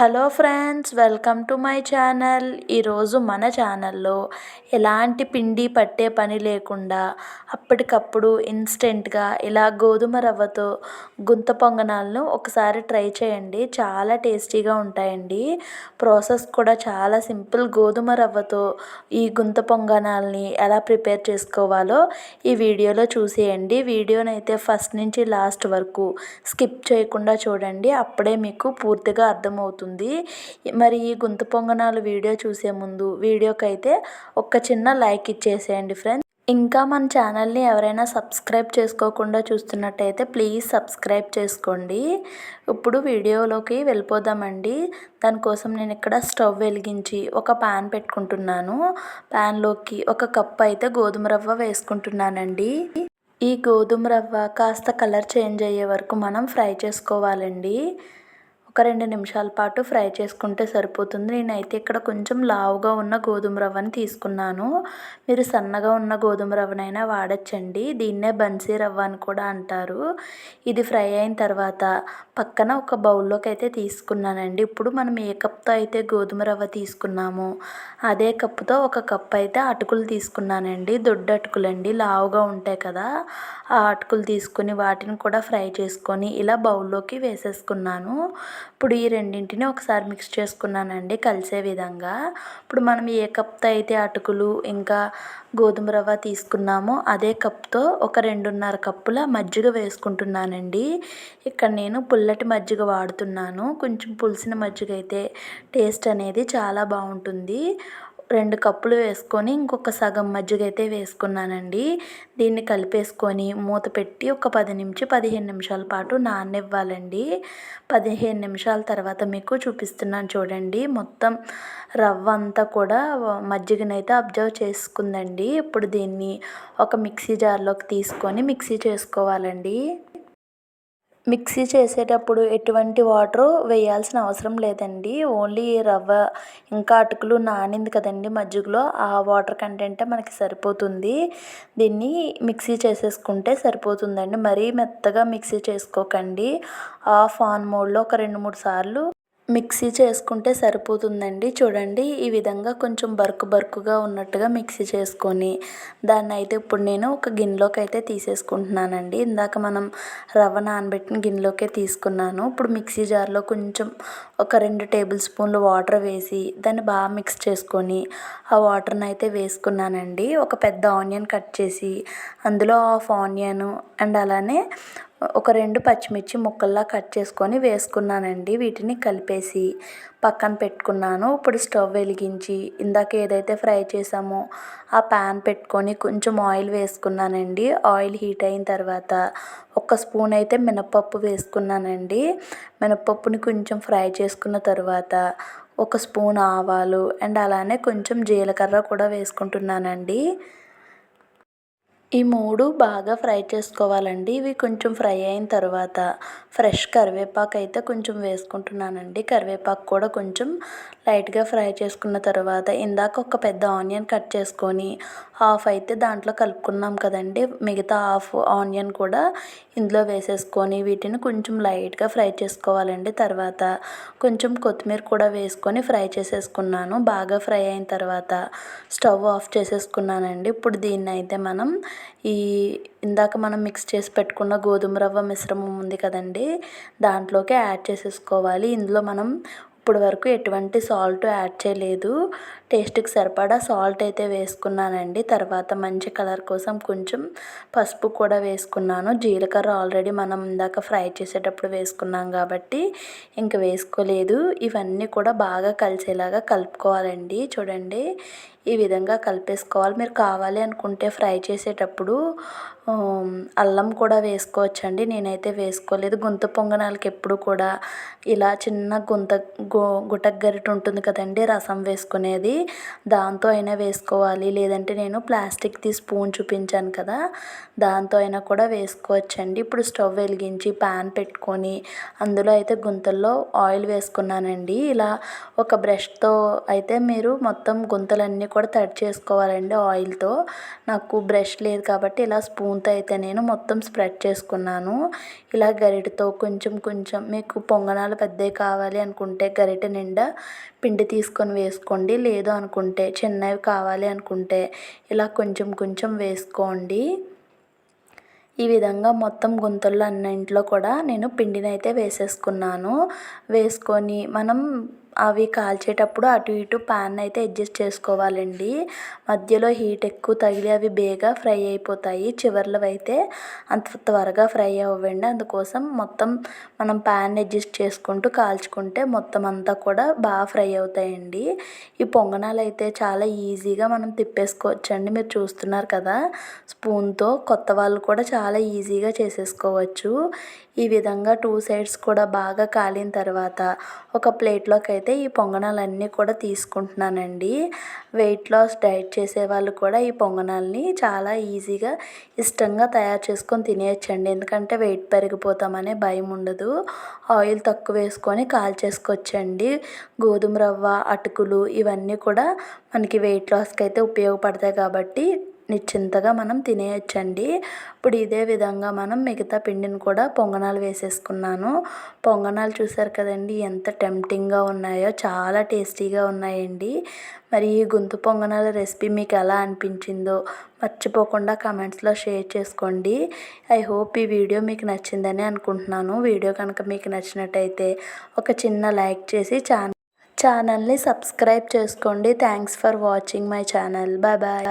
Hello friends welcome to my channel. ఈరోజు మన ఛానల్లో ఎలాంటి పిండి పట్టే పని లేకుండా అప్పటికప్పుడు ఇన్స్టెంట్గా ఇలా గోధుమ రవ్వతో గుంత పొంగనాలను ఒకసారి ట్రై చేయండి. చాలా టేస్టీగా ఉంటాయండి. ప్రాసెస్ కూడా చాలా సింపుల్. గోధుమ రవ్వతో ఈ గుంత పొంగనాలని ఎలా ప్రిపేర్ చేసుకోవాలో ఈ వీడియోలో చూసేయండి. వీడియోనైతే ఫస్ట్ నుంచి లాస్ట్ వరకు స్కిప్ చేయకుండా చూడండి. అప్పుడే మీకు పూర్తిగా అర్థమవుతుంది. అవుతుంది మరి ఈ గుంత పొంగనాలు వీడియో చూసే ముందు వీడియోకి అయితే ఒక చిన్న లైక్ ఇచ్చేసేయండి ఫ్రెండ్స్. ఇంకా మన ఛానల్ని ఎవరైనా సబ్స్క్రైబ్ చేసుకోకుండా చూస్తున్నట్టయితే ప్లీజ్ సబ్స్క్రైబ్ చేసుకోండి. ఇప్పుడు వీడియోలోకి వెళ్ళిపోదామండి. దానికోసం నేను ఇక్కడ స్టవ్ వెలిగించి ఒక ప్యాన్ పెట్టుకుంటున్నాను. ప్యాన్లోకి ఒక కప్ అయితే గోధుమ రవ్వ వేసుకుంటున్నానండి. ఈ గోధుమ రవ్వ కాస్త కలర్ చేంజ్ అయ్యే వరకు మనం ఫ్రై చేసుకోవాలండి. ఒక రెండు నిమిషాల పాటు ఫ్రై చేసుకుంటే సరిపోతుంది. నేనైతే ఇక్కడ కొంచెం లావుగా ఉన్న గోధుమ రవ్వని తీసుకున్నాను. మీరు సన్నగా ఉన్న గోధుమ రవ్వనైనా వాడచ్చండి. దీన్నే బన్సీ రవ్వ అని కూడా అంటారు. ఇది ఫ్రై అయిన తర్వాత పక్కన ఒక బౌల్లోకి అయితే తీసుకున్నానండి. ఇప్పుడు మనం ఏ కప్తో అయితే గోధుమ రవ్వ తీసుకున్నామో అదే కప్పుతో ఒక కప్ అయితే అటుకులు తీసుకున్నానండి. దొడ్డు అటుకులండి. లావుగా ఉంటాయి కదా ఆ అటుకులు తీసుకుని వాటిని కూడా ఫ్రై చేసుకొని ఇలా బౌల్లోకి వేసేసుకున్నాను. ఇప్పుడు ఈ రెండింటిని ఒకసారి మిక్స్ చేసుకున్నానండి కలిసే విధంగా. ఇప్పుడు మనం ఏ కప్తో అయితే అటుకులు ఇంకా గోధుమ రవ్వ తీసుకున్నామో అదే కప్తో ఒక రెండున్నర కప్పుల మజ్జిగ వేసుకుంటున్నానండి. ఇక్కడ నేను పుల్లటి మజ్జిగ వాడుతున్నాను. కొంచెం పులిసిన మజ్జిగ అయితే టేస్ట్ అనేది చాలా బాగుంటుంది. రెండు కప్పులు వేసుకొని ఇంకొక సగం మజ్జిగ అయితే వేసుకున్నానండి. దీన్ని కలిపేసుకొని మూత పెట్టి ఒక పది నుంచి పదిహేను నిమిషాల పాటు నాననివ్వాలండి. పదిహేను నిమిషాల తర్వాత మీకు చూపిస్తున్నాను చూడండి. మొత్తం రవ్వ అంతా కూడా మజ్జిగనైతే అబ్జర్వ్ చేసుకుందండి. ఇప్పుడు దీన్ని ఒక మిక్సీ జార్లోకి తీసుకొని మిక్సీ చేసుకోవాలండి. మిక్సీ చేసేటప్పుడు ఎటువంటి వాటరు వేయాల్సిన అవసరం లేదండి. ఓన్లీ రవ్వ ఇంకా అటుకులు నానింది కదండి మజ్జిగలో ఆ వాటర్ కంటెంటే మనకి సరిపోతుంది. దీన్ని మిక్సీ చేసేసుకుంటే సరిపోతుందండి. మరీ మెత్తగా మిక్సీ చేసుకోకండి. ఆఫ్ ఆన్ మోడ్లో ఒక రెండు మూడు సార్లు మిక్సీ చేసుకుంటే సరిపోతుందండి. చూడండి ఈ విధంగా కొంచెం బరుకు బరుకుగా ఉన్నట్టుగా మిక్సీ చేసుకొని దాన్ని అయితే ఇప్పుడు నేను ఒక గిన్నెలోకి అయితే తీసేసుకుంటున్నానండి. ఇందాక మనం రవ్వ నానబెట్టిన గిన్నెలోకే తీసుకున్నాను. ఇప్పుడు మిక్సీ జార్లో కొంచెం ఒక రెండు టేబుల్ స్పూన్లు వాటర్ వేసి దాన్ని బాగా మిక్స్ చేసుకొని ఆ వాటర్ని అయితే వేసుకున్నానండి. ఒక పెద్ద ఆనియన్ కట్ చేసి అందులో హాఫ్ ఆనియన్ అండ్ అలానే ఒక రెండు పచ్చిమిర్చి ముక్కల్లా కట్ చేసుకొని వేసుకున్నానండి. వీటిని కలిపేసి పక్కన పెట్టుకున్నాను. ఇప్పుడు స్టవ్ వెలిగించి ఇందాక ఏదైతే ఫ్రై చేసామో ఆ ప్యాన్ పెట్టుకొని కొంచెం ఆయిల్ వేసుకున్నానండి. ఆయిల్ హీట్ అయిన తర్వాత ఒక స్పూన్ అయితే మినపప్పు వేసుకున్నానండి. మినపప్పుని కొంచెం ఫ్రై చేసుకున్న తర్వాత ఒక స్పూన్ ఆవాలు అండ్ అలానే కొంచెం జీలకర్ర కూడా వేసుకుంటున్నానండి. ఈ మూడు బాగా ఫ్రై చేసుకోవాలండి. ఇవి కొంచెం ఫ్రై అయిన తర్వాత ఫ్రెష్ కరివేపాకు అయితే కొంచెం వేసుకుంటున్నానండి. కరివేపాకు కూడా కొంచెం లైట్గా ఫ్రై చేసుకున్న తర్వాత ఇందాక ఒక పెద్ద ఆనియన్ కట్ చేసుకొని హాఫ్ అయితే దాంట్లో కలుపుకున్నాం కదండి. మిగతా హాఫ్ ఆనియన్ కూడా ఇందులో వేసేసుకొని వీటిని కొంచెం లైట్గా ఫ్రై చేసుకోవాలండి. తర్వాత కొంచెం కొత్తిమీర కూడా వేసుకొని ఫ్రై చేసేసుకున్నాను. బాగా ఫ్రై అయిన తర్వాత స్టవ్ ఆఫ్ చేసేసుకున్నానండి. ఇప్పుడు దీన్ని అయితే మనం ఈ ఇందాక మనం మిక్స్ చేసి పెట్టుకున్న గోధుమ రవ్వ మిశ్రమం ఉంది కదండి దాంట్లోకి యాడ్ చేసేసుకోవాలి. ఇందులో మనం ఇప్పటి వరకు ఎటువంటి సాల్ట్ యాడ్ చేయలేదు. టేస్ట్కి సరిపడా సాల్ట్ అయితే వేసుకున్నానండి. తర్వాత మంచి కలర్ కోసం కొంచెం పసుపు కూడా వేసుకున్నాను. జీలకర్ర ఆల్రెడీ మనం ఇందాక ఫ్రై చేసేటప్పుడు వేసుకున్నాం కాబట్టి ఇంక వేసుకోలేదు. ఇవన్నీ కూడా బాగా కలిసేలాగా కలుపుకోవాలండి. చూడండి ఈ విధంగా కలిపేసుకోవాలి. మీరు కావాలి అనుకుంటే ఫ్రై చేసేటప్పుడు అల్లం కూడా వేసుకోవచ్చండి. నేనైతే వేసుకోలేదు. గుంత పొంగనాలకి ఎప్పుడు కూడా ఇలా చిన్న గుంత గో గుటక గరిట ఉంటుంది కదండి రసం వేసుకునేది. దాంతో అయినా వేసుకోవాలి. లేదంటే నేను ప్లాస్టిక్ది స్పూన్ చూపించాను కదా దాంతో అయినా కూడా వేసుకోవచ్చండి. ఇప్పుడు స్టవ్ వెలిగించి ప్యాన్ పెట్టుకొని అందులో అయితే గుంతల్లో ఆయిల్ వేసుకున్నానండి. ఇలా ఒక బ్రష్తో అయితే మీరు మొత్తం గుంతలన్నీ కూడా తడి చేసుకోవాలండి ఆయిల్తో. నాకు బ్రష్ లేదు కాబట్టి ఇలా స్పూన్తో అయితే నేను మొత్తం స్ప్రెడ్ చేసుకున్నాను. ఇలా గరిటతో కొంచెం కొంచెం మీకు పొంగనాలు పెద్దవి కావాలి అనుకుంటే గరిట నిండా పిండి తీసుకొని వేసుకోండి. లేదు అనుకుంటే చిన్నవి కావాలి అనుకుంటే ఇలా కొంచెం కొంచెం వేసుకోండి. ఈ విధంగా మొత్తం గుంతల్లో అన్నింటిలో కూడా నేను పిండిని అయితే వేసేసుకున్నాను. వేసుకొని మనం అవి కాల్చేటప్పుడు అటు ఇటు పాన్ అయితే అడ్జస్ట్ చేసుకోవాలండి. మధ్యలో హీట్ ఎక్కువ తగిలి అవి బేగా ఫ్రై అయిపోతాయి. చివర్లో అయితే అంత త్వరగా ఫ్రై అవ్వండి. అందుకోసం మొత్తం మనం పాన్ అడ్జస్ట్ చేసుకుంటూ కాల్చుకుంటే మొత్తం అంతా కూడా బాగా ఫ్రై అవుతాయండి. ఈ పొంగనాలు అయితే చాలా ఈజీగా మనం తిప్పేసుకోవచ్చండి. మీరు చూస్తున్నారు కదా స్పూన్తో కొత్త వాళ్ళు కూడా చాలా ఈజీగా చేసేసుకోవచ్చు. ఈ విధంగా టూ సైడ్స్ కూడా బాగా కాలిన తర్వాత ఒక ప్లేట్లోకి అయితే ఈ పొంగనాలన్నీ కూడా తీసుకుంటున్నానండి. వెయిట్ లాస్ డైట్ చేసే వాళ్ళు కూడా ఈ పొంగనాల్ని చాలా ఈజీగా ఇష్టంగా తయారు చేసుకొని తినేయచ్చండి. ఎందుకంటే వెయిట్ పెరిగిపోతామనే భయం ఉండదు. ఆయిల్ తక్కువ వేసుకొని కాల్చేసుకోవచ్చండి గోధుమ రవ్వ అటుకులు ఇవన్నీ కూడా మనకి వెయిట్ లాస్కి అయితే ఉపయోగపడతాయి కాబట్టి నిశ్చింతగా మనం తినేయచ్చండి. ఇప్పుడు ఇదే విధంగా మనం మిగతా పిండిని కూడా పొంగనాలు వేసేసుకున్నాను. పొంగనాలు చూసారు కదండి ఎంత టెంప్టింగ్గా ఉన్నాయో చాలా టేస్టీగా ఉన్నాయండి. మరి ఈ గొంతు పొంగనాల రెసిపీ మీకు ఎలా అనిపించిందో మర్చిపోకుండా కమెంట్స్లో షేర్ చేసుకోండి. ఐ హోప్ ఈ వీడియో మీకు నచ్చిందని అనుకుంటున్నాను. వీడియో కనుక మీకు నచ్చినట్టయితే ఒక చిన్న లైక్ చేసి ఛానల్ ఛానల్ని సబ్స్క్రైబ్ చేసుకోండి. Thanks for watching my channel bye bye